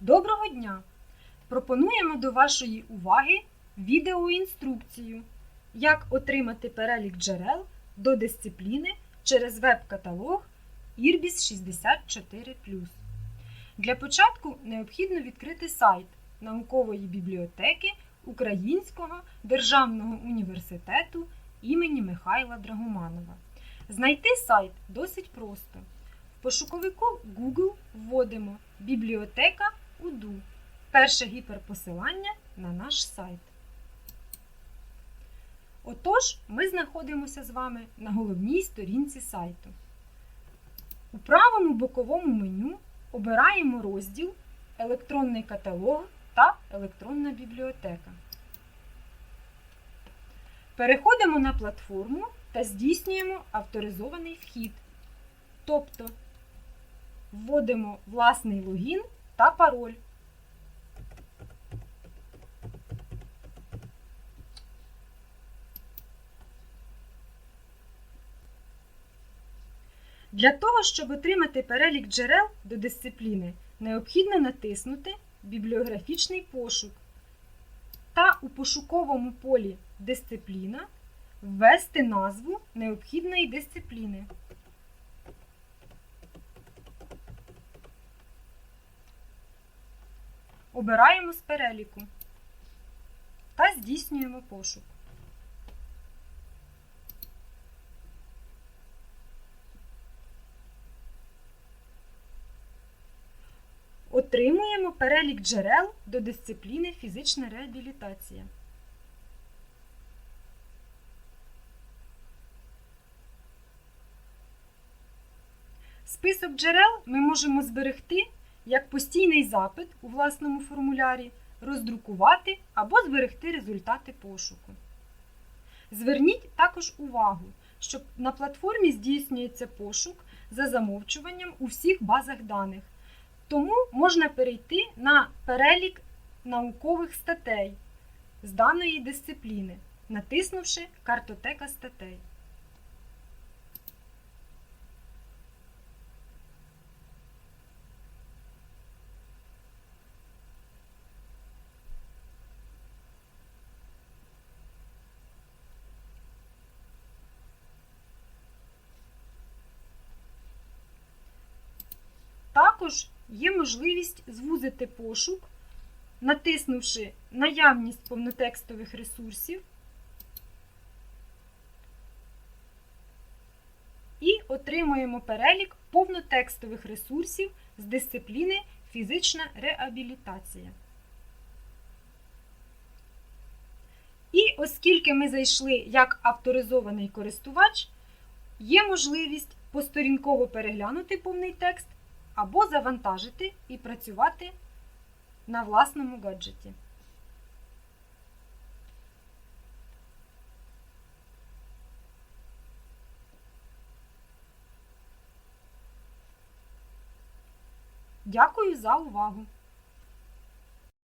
Доброго дня! Пропонуємо до вашої уваги відеоінструкцію, як отримати перелік джерел до дисципліни через веб-каталог IRBIS 64. Для початку необхідно відкрити сайт наукової бібліотеки Українського державного університету імені Михайла Драгоманова. Знайти сайт досить просто. В пошуковику Google вводимо бібліотека УДУ. Перше гіперпосилання на наш сайт. Отож, ми знаходимося з вами на головній сторінці сайту. У правому боковому меню обираємо розділ Електронний каталог та електронна бібліотека. Переходимо на платформу та здійснюємо авторизований вхід. Тобто вводимо власний логін та пароль. Для того, щоб отримати перелік джерел до дисципліни, необхідно натиснути Бібліографічний пошук та у пошуковому полі Дисципліна ввести назву необхідної дисципліни. Обираємо з переліку та здійснюємо пошук. Отримуємо перелік джерел до дисципліни фізична реабілітація. Список джерел ми можемо зберегти як постійний запит у власному формулярі, роздрукувати або зберегти результати пошуку. Зверніть також увагу, що на платформі здійснюється пошук за замовчуванням у всіх базах даних. Тому можна перейти на перелік наукових статей з даної дисципліни, натиснувши Картотека статей. Також є можливість звузити пошук, натиснувши наявність повнотекстових ресурсів і отримуємо перелік повнотекстових ресурсів з дисципліни фізична реабілітація. І оскільки ми зайшли як авторизований користувач, є можливість посторінково переглянути повний текст або завантажити і працювати на власному гаджеті. Дякую за увагу!